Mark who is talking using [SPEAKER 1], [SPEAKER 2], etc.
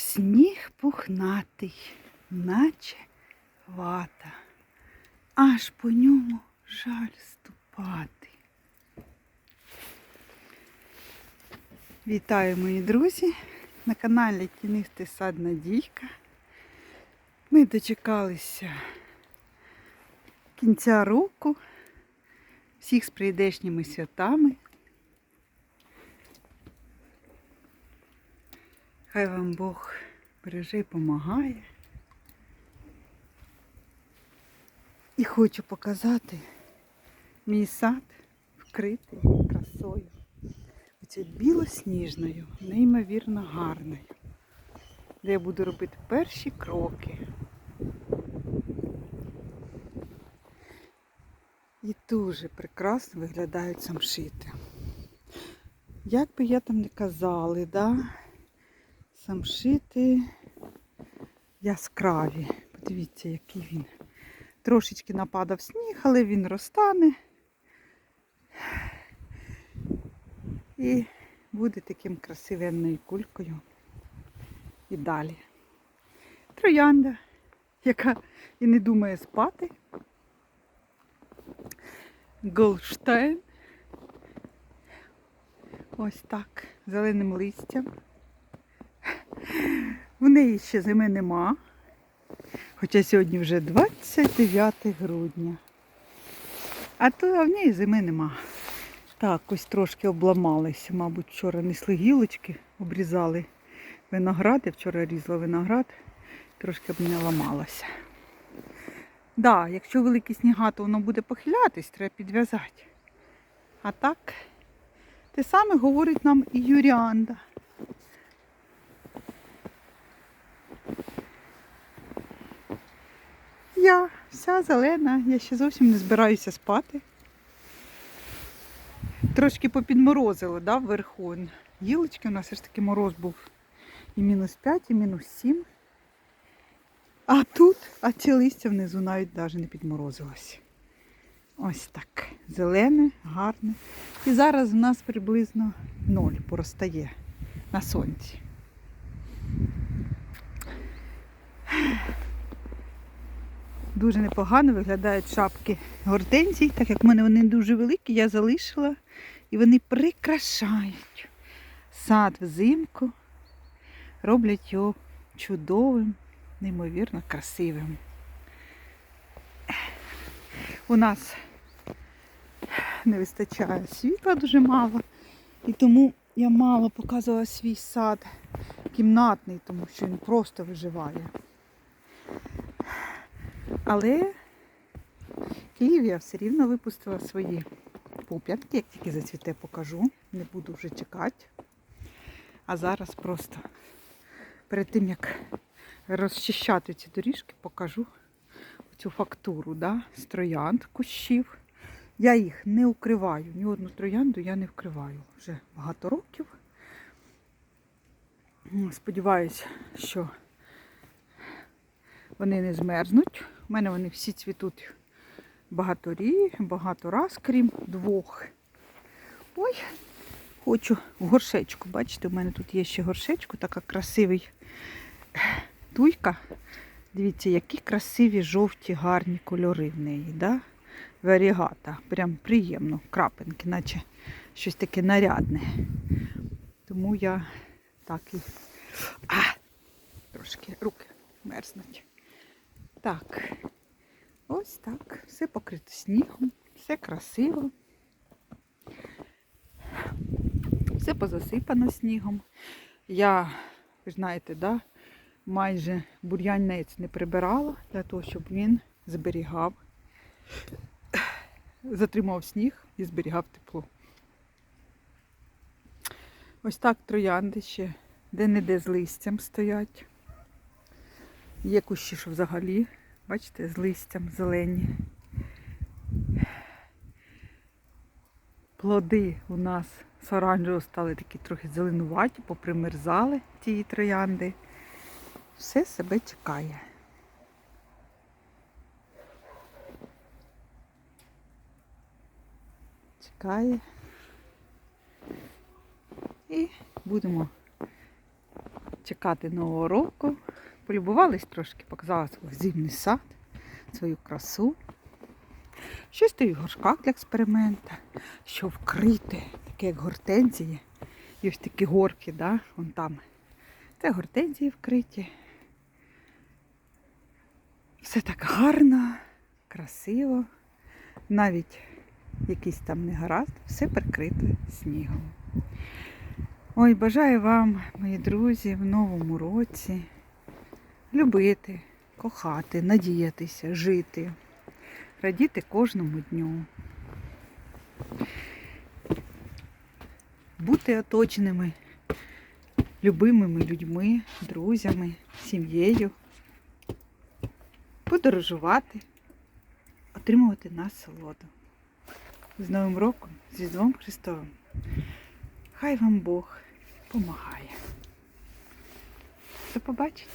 [SPEAKER 1] Сніг пухнатий, наче вата, аж по ньому жаль ступати. Вітаю, мої друзі! На каналі Тінистий сад Надійка. Ми дочекалися кінця року, всіх з прийдешніми святами. Хай вам Бог береже і помагає. І хочу показати мій сад вкритий красою. Оце білосніжною, неймовірно гарною, де я буду робити перші кроки. І дуже прекрасно виглядають самшити. Як би я там не казали, да? Самшити яскраві. Подивіться, який він. Трошечки нападав сніг, але він розтане. І буде таким красивенною кулькою. І далі. Троянда, яка і не думає спати. Голштейн. Ось так, зеленим листям. В неї ще зими нема. Хоча сьогодні вже 29 грудня. А то в неї зими нема. Так, ось трошки обламалися. Мабуть, вчора несли гілочки, обрізали виноград. Я вчора різала виноград, трошки б не ламалося. Да, якщо великі сніга, то воно буде похилятись, треба підв'язати. А так, те саме говорить нам і Юріанда. Я вся зелена, я ще зовсім не збираюся спати. Трошки попідморозило, да, вверху. Гілочки у нас все ж таки мороз був і мінус 5, і мінус 7. А тут, а ці листя внизу навіть навіть не підморозилось. Ось так. Зелене, гарне. І зараз в нас приблизно ноль поростає на сонці. Дуже непогано виглядають шапки гортензій, так як в мене вони дуже великі, я залишила і вони прикрашають сад взимку, роблять його чудовим, неймовірно красивим. У нас не вистачає світла дуже мало, і тому я мало показувала свій сад кімнатний, тому що він просто виживає. Але Київ все рівно випустила свої пуп'янки, як тільки зацвіте, покажу. Не буду вже чекати. А зараз просто перед тим, як розчищати ці доріжки, покажу цю фактуру да, з троянд кущів. Я їх не укриваю, ні одну троянду я не вкриваю вже багато років. Сподіваюся, що вони не змерзнуть. У мене вони всі цвітуть багаторі, багато раз, крім двох. Ой, хочу горшечку. Бачите, у мене тут є ще горшечку, така красивий туйка. Дивіться, які красиві жовті, гарні кольори в неї. да? Варігата. Прям приємно, крапинки, наче щось таке нарядне. Тому я так і... А! Трошки руки мерзнуть. Так, ось так. Все покрито снігом, все красиво. Все позасипано снігом. Я, ви знаєте, да, майже бур'янець не прибирала для того, щоб він зберігав, затримав сніг і зберігав тепло. Ось так троянди ще де-не-де з листям стоять. Є кущі, що взагалі, бачите, з листям зелені. Плоди у нас з оранжевого стали такі трохи зеленуваті, попримерзали ті троянди. Все себе чекає. Чекає. І будемо чекати нового року. Полюбувались трошки, показала свій зимний сад, свою красу. Що стоїть в горшках для експеримента, що вкрите, таке як гортензії. І ось такі горки, да, вон там. Це гортензії вкриті. Все так гарно, красиво. Навіть якийсь там негаразд, все прикрите снігом. Ой, бажаю вам, мої друзі, в новому році любити, кохати, надіятися, жити, радіти кожному дню. Бути оточеними любимими людьми, друзями, сім'єю, подорожувати, отримувати насолоду. З Новим роком, з Різдвом Христовим. Хай вам Бог помагає. До побачення!